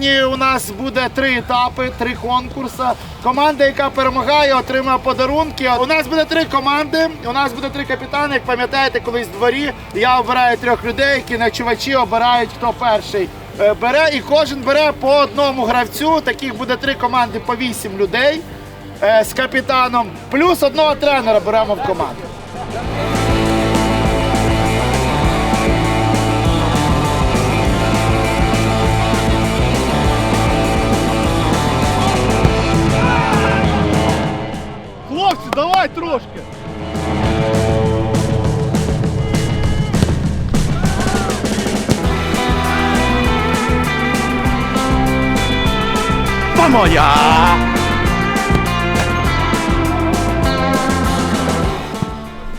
Сьогодні у нас буде три етапи, три конкурси. Команда, яка перемагає, отримає подарунки. У нас буде три команди. У нас буде три капітани. Як пам'ятаєте, колись в дворі я обираю трьох людей, які начувачі обирають, хто перший е, бере. І кожен бере по одному гравцю. Таких буде три команди по вісім людей е, з капітаном. Плюс одного тренера беремо в команду.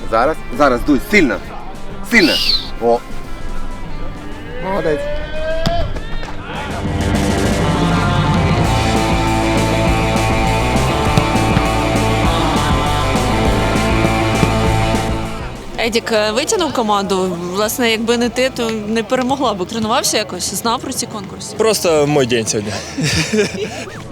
Зараз, зараз, дуй, сильно. Сильно. Едік е, витягнув команду. Власне, якби не ти, то не перемогла б. Тренувався якось, знав про ці конкурси. Просто мой день сьогодні.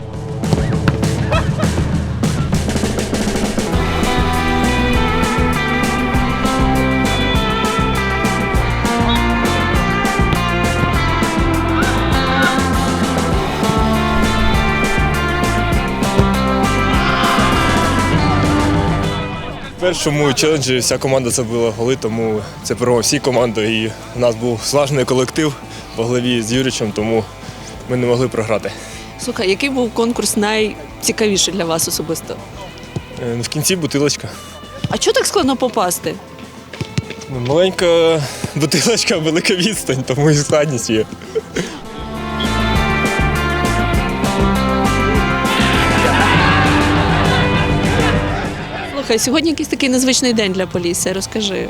В першому челенджі вся команда забила голи, тому це перемога всі команди. І у нас був слажений колектив во главі з Юричем, тому ми не могли програти. Слухай, який був конкурс найцікавіший для вас особисто? Е, В кінці бутилочка. А чого так складно попасти? Ну, Маленька бутилочка, велика відстань, тому і складність є. Слухай, сьогодні якийсь такий незвичний день для Полісся. Розкажи,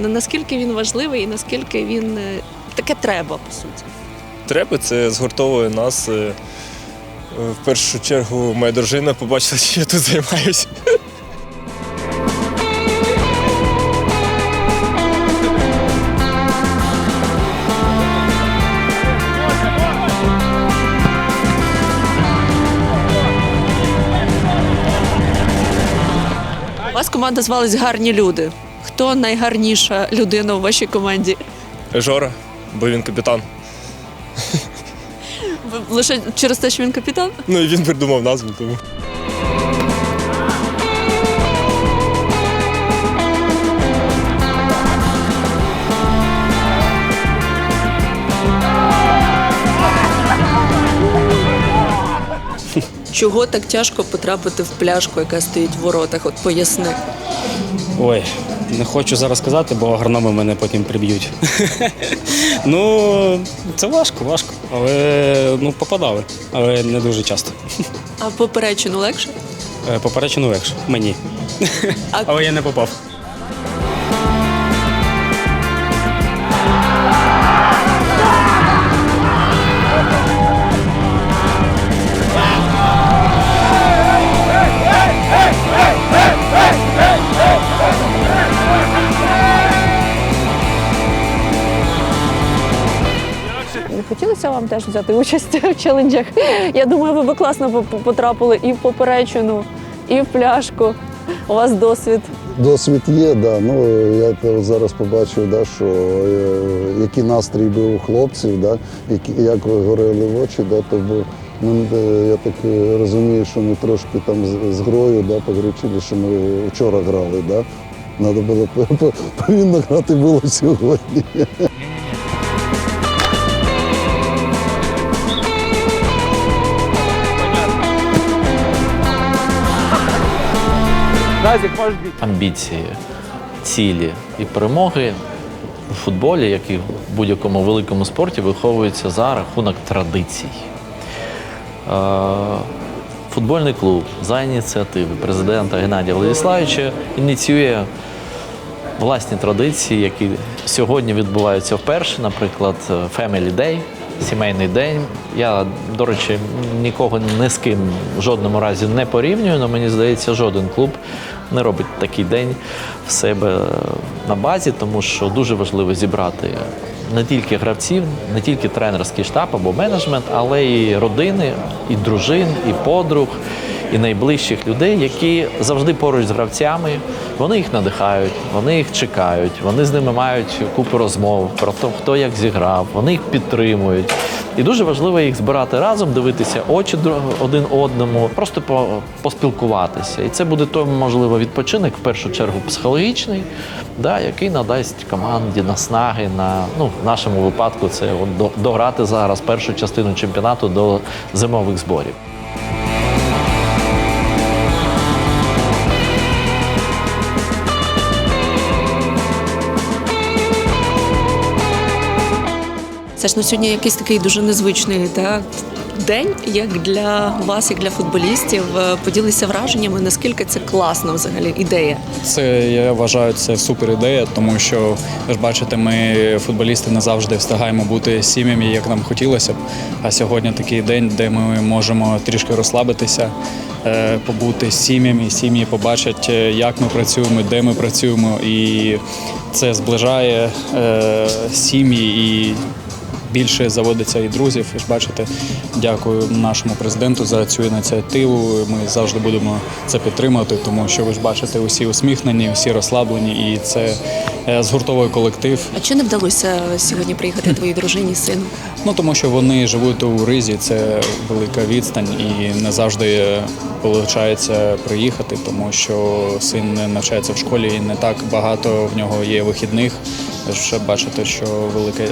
наскільки він важливий і наскільки він е, таке треба, по суті. Треба, це згуртовує нас. Е, е, В першу чергу моя дружина побачила, що я тут займаюся. Команда звалась гарні люди. Хто найгарніша людина у вашій команді? Жора, бо він капітан. Ви лише через те, що він капітан? Ну і він придумав назву, тому. Чого так тяжко потрапити в пляшку, яка стоїть в воротах? От поясни. Ой, не хочу зараз сказати, бо агрономи мене потім приб'ють. ну, це важко, важко. Але ну, попадали, але не дуже часто. А поперечину легше? Е, Поперечину легше, мені. А- Але я не попав. Вам теж взяти участь в челенджах. Я думаю, ви би класно потрапили і в поперечину, і в пляшку. У вас досвід. Досвід є, да. Ну я зараз побачив, да, що е, який настрій був у хлопців, да, які, як горели в очі, да, то бу- ну, е, я так е, розумію, що ми трошки там з, з грою да, погречили, що ми вчора грали. Да. Надо було повинно грати було сьогодні. амбіції, цілі і перемоги у футболі, як і в будь-якому великому спорті, виховуються за рахунок традицій. Е, Футбольний клуб за ініціативи президента Геннадія Владиславовича ініціює власні традиції, які сьогодні відбуваються вперше, наприклад, Family Day, сімейний день. Я, до речі, нікого не з ким в жодному разі не порівнюю, але мені здається, жоден клуб не робить такий день в себе на базі, тому що дуже важливо зібрати не тільки гравців, не тільки тренерський штаб або менеджмент, але і родини, і дружин, і подруг, і найближчих людей, які завжди поруч з гравцями. Вони їх надихають, вони їх чекають, вони з ними мають купу розмов про те, хто як зіграв, вони їх підтримують. І дуже важливо їх збирати разом, дивитися очі один одному, просто поспілкуватися. І це буде той, можливо, відпочинок, в першу чергу психологічний, да, який надасть команді наснаги на ну, в нашому випадку це от дограти зараз першу частину чемпіонату до зимових зборів. Це ж на сьогодні якийсь такий дуже незвичний так, день, як для вас, як для футболістів. Е, Поділися враженнями, наскільки це класна взагалі ідея. Це я вважаю, це супер ідея, тому що ви ж бачите, ми футболісти не завжди встигаємо бути сім'ями, як нам хотілося б. А сьогодні такий день, де ми можемо трішки розслабитися, е, побути сім'ями, сім'ї побачать, е, як ми працюємо, де ми працюємо, і це зближає сім'ї і більше заводиться і друзів. Ви ж бачите, дякую нашому президенту за цю ініціативу. Ми завжди будемо це підтримувати, тому що ви ж бачите, усі усміхнені, всі розслаблені, і це е, згуртовий колектив. А чи не вдалося сьогодні приїхати твоїй дружині сину? Ну тому що вони живуть у Ризі, це велика відстань, і не завжди виходить приїхати, тому що син навчається в школі і не так багато в нього є вихідних. Ви ще бачите, що велика е,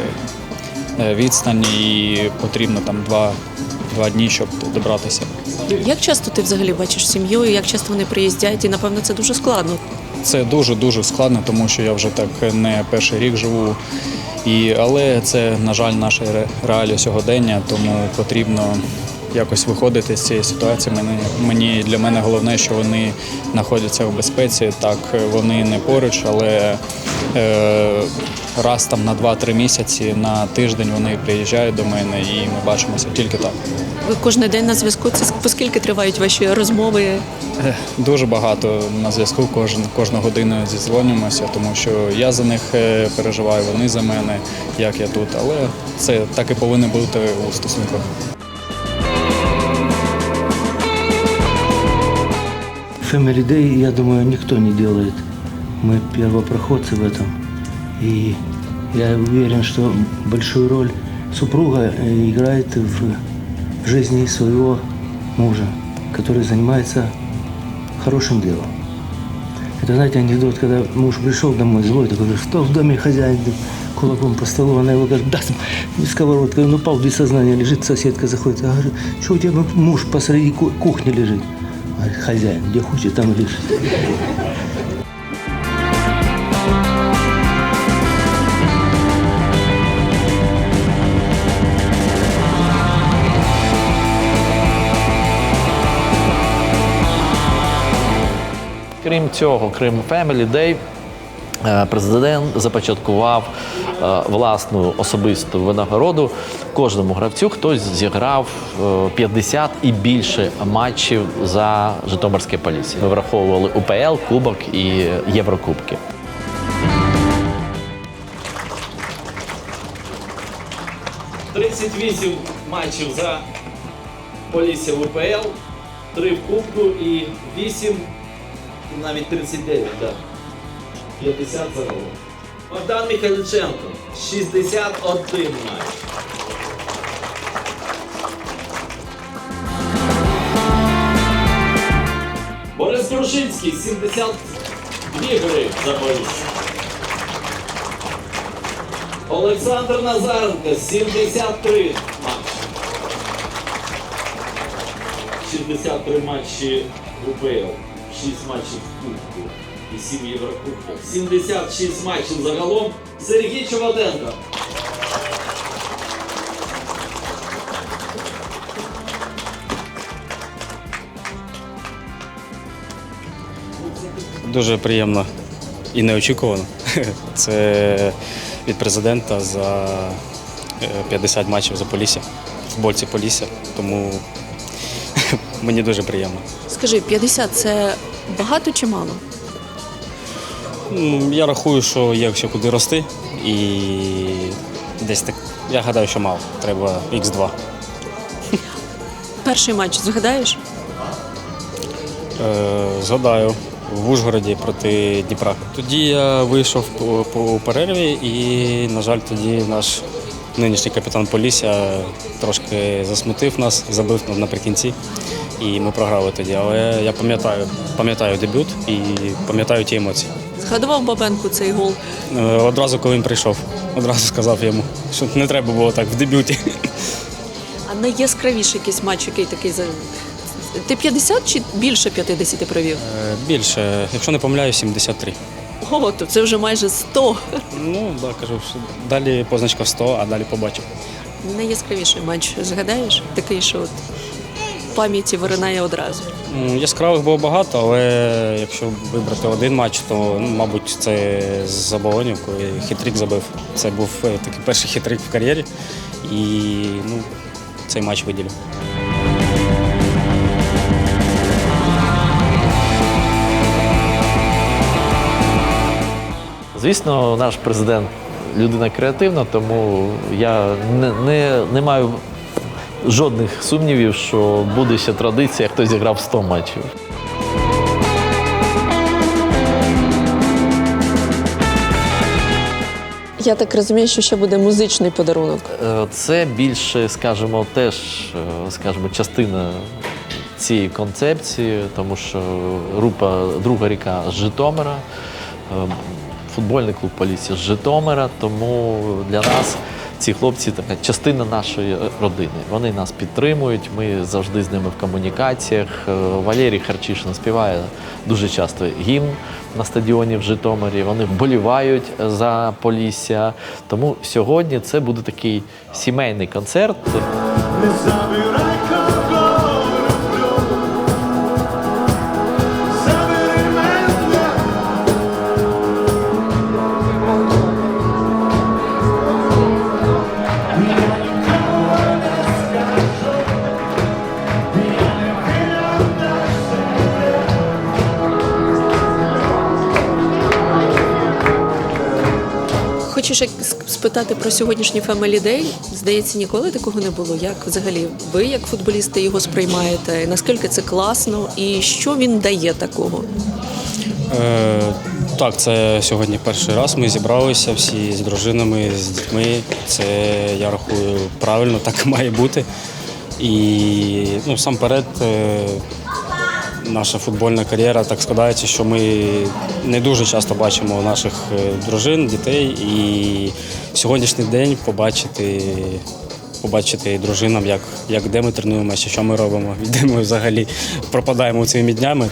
відстань і потрібно там два, два дні, щоб добратися. Як часто ти взагалі бачиш сім'ю, і як часто вони приїздять? І напевно це дуже складно. Це дуже дуже складно, тому що я вже так не перший рік живу. І, але це, на жаль, наша реалія сьогодення, тому потрібно якось виходити з цієї ситуації. Мені, мені для мене головне, що вони знаходяться в безпеці. Так, вони не поруч, але е, раз там на 2-3 місяці на тиждень вони приїжджають до мене і ми бачимося тільки так. Ви кожен день на зв'язку. Це поскільки тривають ваші розмови? Е, Дуже багато на зв'язку кожен, кожну годину зідзвонюємося, тому що я за них е, переживаю, вони за мене, як я тут. Але це так і повинно бути у стосунках. Family Day, я думаю, никто не делает. Мы первопроходцы в этом. И я уверен, что большую роль супруга э, играет в, жизни своего мужа, который занимается хорошим делом. Это, знаете, анекдот, когда муж пришел домой злой, такой, что в доме хозяин кулаком по столу, она его говорит, да, сковородка, он упал без сознания, лежит, соседка заходит, а говорит, что у тебя муж посреди ку- кухни лежит? Хозяин, где хочет, там лежит. Крім цього, крім Family Day, президент започаткував е, власну особисту винагороду кожному гравцю, хтось зіграв е, 50 і більше матчів за Житомирське Полісся. Ми враховували УПЛ, Кубок і Єврокубки. вісім матчів за Полісся в УПЛ, 3 в Кубку і 8, навіть 39, так. 50 загалом. Богдан Михайличенко, 61 матч. Борис Крушинський, 72 гри за Полісся. Олександр Назаренко, 73 матчі. 63 матчі УПЛ, 6 матчів в Кубку і 7 Єврокубків. 76 матчів загалом. Сергій Чуватенко. Дуже приємно і неочікувано. Це від президента за е, 50 матчів за Полісся, футбольці Полісся. Тому мені дуже приємно. Скажи, 50 – це багато чи мало? Я рахую, що є ще куди рости, і десь так. Я гадаю, що мало. Треба Х2. Перший матч згадаєш? Е, згадаю, в Ужгороді проти Дніпра. Тоді я вийшов по, по перерві і, на жаль, тоді наш нинішній капітан Полісся трошки засмутив нас, забив наприкінці. І ми програли тоді. Але я пам'ятаю, пам'ятаю дебют і пам'ятаю ті емоції. Згадував Бабенку цей гол. Е, Одразу, коли він прийшов, одразу сказав йому, що не треба було так в дебюті. А найяскравіший якийсь матч, який такий за. Ти 50 чи більше 50 провів? Е, Більше, якщо не помиляю, 73. О, то це вже майже 100. Ну, да, кажу, що далі позначка 100, а далі побачив. Найяскравіший матч згадаєш? Такий, що от пам'яті виринає одразу. Яскравих було багато, але якщо вибрати один матч, то, ну, мабуть, це з Заболонів, коли хитрик забив. Це був е, такий перший хитрик в кар'єрі. І ну, цей матч виділю. Звісно, наш президент людина креативна, тому я не, не, не маю жодних сумнівів, що буде ще традиція, хто зіграв 100 матчів. Я так розумію, що ще буде музичний подарунок. Е, Це більше, скажімо, теж, е, скажімо, частина цієї концепції, тому що група Друга ріка з Житомира, е, футбольний клуб поліція з Житомира, тому для нас ці хлопці така частина нашої родини. Вони нас підтримують, ми завжди з ними в комунікаціях. Е, Валерій Харчишин співає дуже часто гімн на стадіоні в Житомирі. Вони вболівають за Полісся. Тому сьогодні це буде такий сімейний концерт. Хочу спитати про сьогоднішній Family Day. Здається, ніколи такого не було. Як взагалі ви, як футболісти, його сприймаєте? Наскільки це класно і що він дає такого? Е, так, це сьогодні перший раз. Ми зібралися всі з дружинами, з дітьми. Це я рахую правильно, так має бути. І ну, сам перед наша футбольна кар'єра так складається, що ми не дуже часто бачимо наших е, дружин, дітей. І сьогоднішній день побачити. Побачити дружинам, як, як де ми тренуємося, що ми робимо, де ми взагалі пропадаємо цими днями.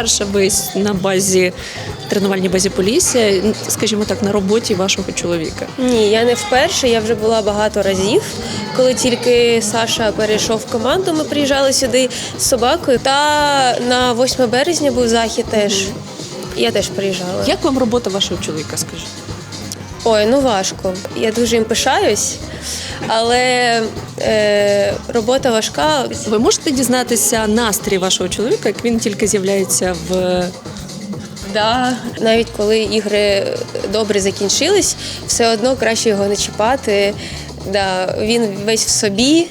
Вперше ви на базі тренувальній базі Полісся, скажімо так, на роботі вашого чоловіка? Ні, я не вперше, я вже була багато разів. Коли тільки Саша перейшов в команду, ми приїжджали сюди з собакою. Та на 8 березня був захід теж. Я теж приїжджала. Як вам робота вашого чоловіка? Скажіть? Ой, ну важко. Я дуже їм пишаюсь, але е, робота важка. Ви можете дізнатися настрій вашого чоловіка, як він тільки з'являється в Да. Навіть коли ігри добре закінчились, все одно краще його не чіпати. Да, він весь в собі.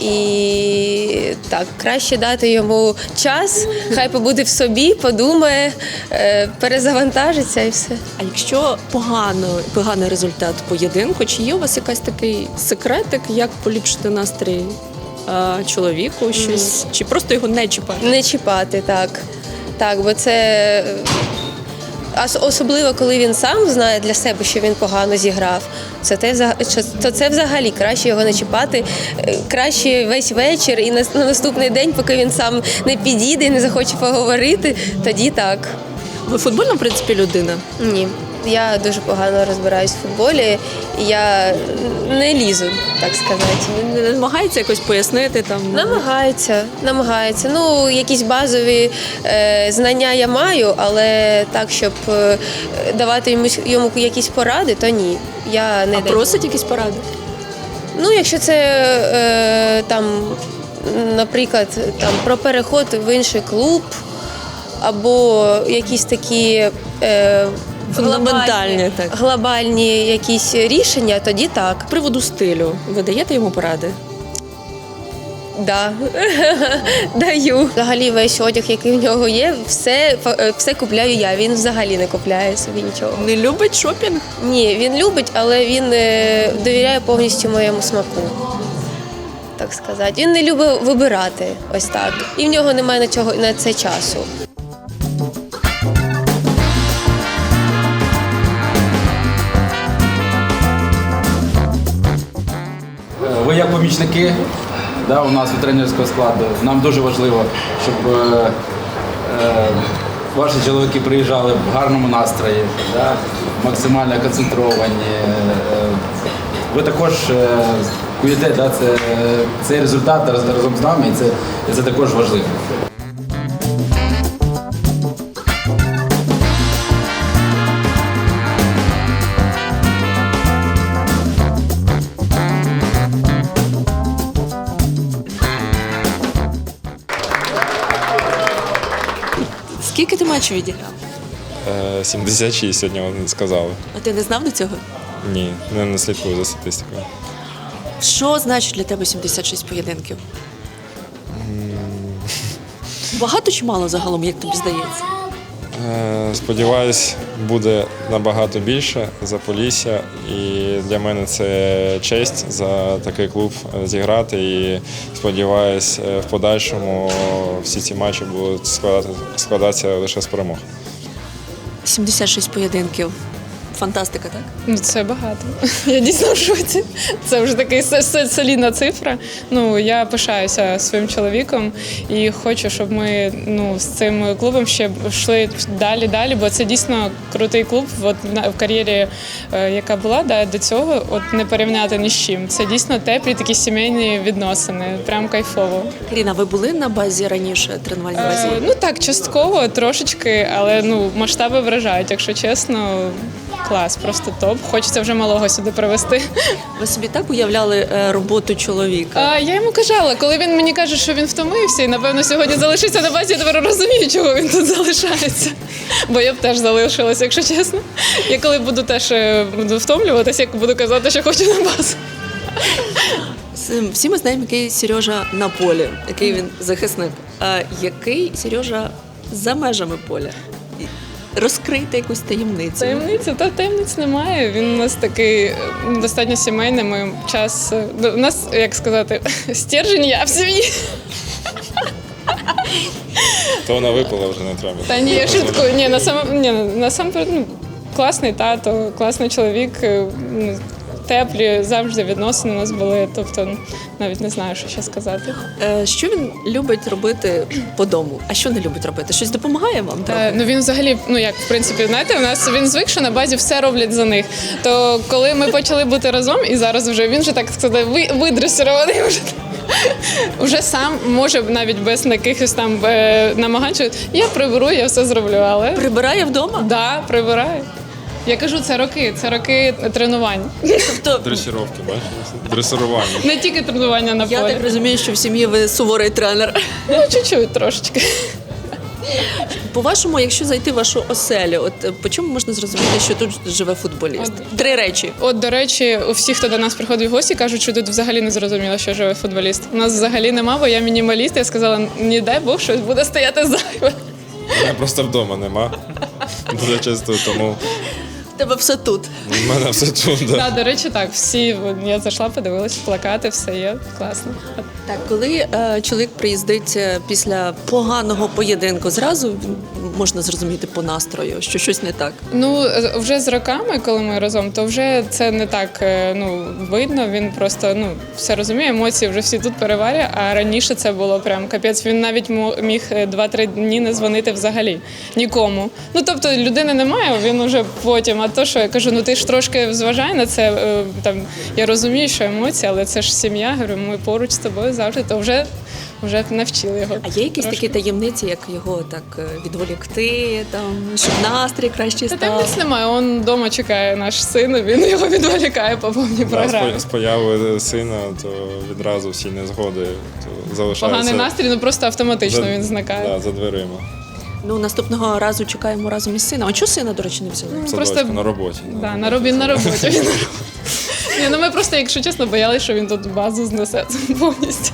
І так, краще дати йому час, хай побуде в собі, подумає, е, перезавантажиться і все. А якщо погано, поганий результат поєдинку, чи є у вас якийсь такий секретик, як поліпшити настрій чоловіку? Щось чи просто його не чіпати? Не чіпати, так. Так, бо це особливо, коли він сам знає для себе, що він погано зіграв. Це те, то це взагалі краще його не чіпати. Е, Краще весь вечір і на наступний день, поки він сам не підійде, і не захоче поговорити, тоді так. Ви футбольна, в принципі, людина? Ні. Я дуже погано розбираюсь в футболі, і я не лізу, так сказати. Не намагається якось пояснити там. Намагається, намагається. Ну, якісь базові е, знання я маю, але так, щоб е, давати йому, йому якісь поради, то ні. Я не А даю. просить якісь поради? Ну, якщо це е, там, наприклад, там про переход в інший клуб, або якісь такі е, Фундаментальні, глобальні, так. глобальні якісь рішення, тоді так. З приводу стилю, ви даєте йому поради? Да. Даю. Взагалі весь одяг, який в нього є, все, е, все купляю я. Він взагалі не купляє собі нічого. Не любить шопінг? Ні, він любить, але він е, довіряє повністю моєму смаку. Так сказати. Він не любить вибирати ось так. І в нього немає на цього на це часу. Ви як помічники да, у нас у тренерського складу. Нам дуже важливо, щоб е, е, ваші чоловіки приїжджали в гарному настрої, да, максимально концентровані. Е, ви також е, куєте да, це, цей результат разом з нами, і це, і це також важливо. Скільки відіграв? Е, 76 сьогодні вони сказали. А ти не знав до цього? Ні, не, не слідкую за статистикою. Що значить для тебе 76 поєдинків? Багато чи мало загалом, як тобі здається? Е, Сподіваюсь, буде набагато більше за Полісся. І для мене це честь за такий клуб зіграти. І сподіваюсь, е, в подальшому всі ці матчі будуть складатися лише з перемог. 76 поєдинків. Фантастика, так? Ну, це багато. Я дійсно в шоці. Це вже така солідна цифра. Ну, я пишаюся своїм чоловіком і хочу, щоб ми ну, з цим клубом ще йшли далі, далі, бо це дійсно крутий клуб. От в кар'єрі, е, яка була да, до цього, от не порівняти ні з чим. Це дійсно теплі такі сімейні відносини. Прям кайфово. Каріна, ви були на базі раніше, тренувальній базі? Е, ну так, частково, трошечки, але ну масштаби вражають, якщо чесно. Клас, просто топ. Хочеться вже малого сюди привезти. Ви собі так уявляли е, роботу чоловіка? А, я йому казала, коли він мені каже, що він втомився і напевно сьогодні залишиться на базі, я тепер розумію, чого він тут залишається. Бо я б теж залишилася, якщо чесно. Я коли буду теж е, буду втомлюватися, як буду казати, що хочу на базу. Всі ми знаємо, який Сережа на полі, який він захисник. А який Сережа за межами поля? І Розкрийте якусь таємницю. Таємниця, та таємниць немає. Він у нас такий достатньо сімейний. Ми час. е, У нас, як сказати, стержень я в сім'ї. То вона випала вже не треба. Та ні, я шуткую. Ні, сам ні, насамперед, ну, класний тато, класний чоловік. е, ну, Теплі завжди відносини у нас були. Тобто навіть не знаю, що ще сказати. Е, Що він любить робити по дому? А що не любить робити? Щось допомагає вам? Е, Ну він взагалі, ну як в принципі, знаєте, у нас він звик, що на базі все роблять за них. То коли ми почали бути разом, і зараз вже він вже так сказати, ви видресірований вже. Вже сам може навіть без якихось там е, намагань, що я приберу, я все зроблю. Але прибирає вдома? Так, да, прибирає. Я кажу, це роки, це роки тренувань. Тобто Дресіровки, бачиш? Дресирування. Не тільки тренування на я полі. так розумію, що в сім'ї ви суворий тренер. Ну, чуть-чуть трошечки. По-вашому, якщо зайти в вашу оселю, от е, по чому можна зрозуміти, що тут живе футболіст? Три речі. От, до речі, у всіх, хто до нас приходить в гості, кажуть, що тут взагалі не зрозуміло, що живе футболіст. У нас взагалі нема, бо я мінімаліст. Я сказала, не дай Бог, щось буде стояти зайве. Мене просто вдома нема. Дуже часто, тому тебе все тут. в мене все тут. Да. Да, до речі, так, всі я зайшла, подивилась, плакати, все є класно. Так, коли е, чоловік приїздить е, після поганого поєдинку, зразу можна зрозуміти по настрою, що щось не так. Ну вже з роками, коли ми разом, то вже це не так е, ну видно. Він просто ну все розуміє, емоції вже всі тут переварює. А раніше це було прям капець. Він навіть мо- міг е, 2-3 дні не дзвонити взагалі нікому. Ну тобто людини немає, він уже потім. А то, що я кажу, ну ти ж трошки зважай на це. е, Там я розумію, що емоції, але це ж сім'я. Говорю, ми поруч з тобою завжди, то вже, вже навчили його. А є якісь такі таємниці, як його так е, відволікти, там щоб настрій краще Та став? таємниць немає. Он вдома чекає наш син, він його відволікає по повній програмі. з появою сина, то відразу всі незгоди то залишаються. Поганий настрій, ну просто автоматично за- він зникає. Да, за дверима. Ну наступного разу чекаємо разом із сином. А чого сина, до речі, не взяли? Ну, просто- на роботі. Да, на робі на роботі. Він на роботі. Ні, ну ми просто, якщо чесно, боялися, що він тут базу знесе повністю.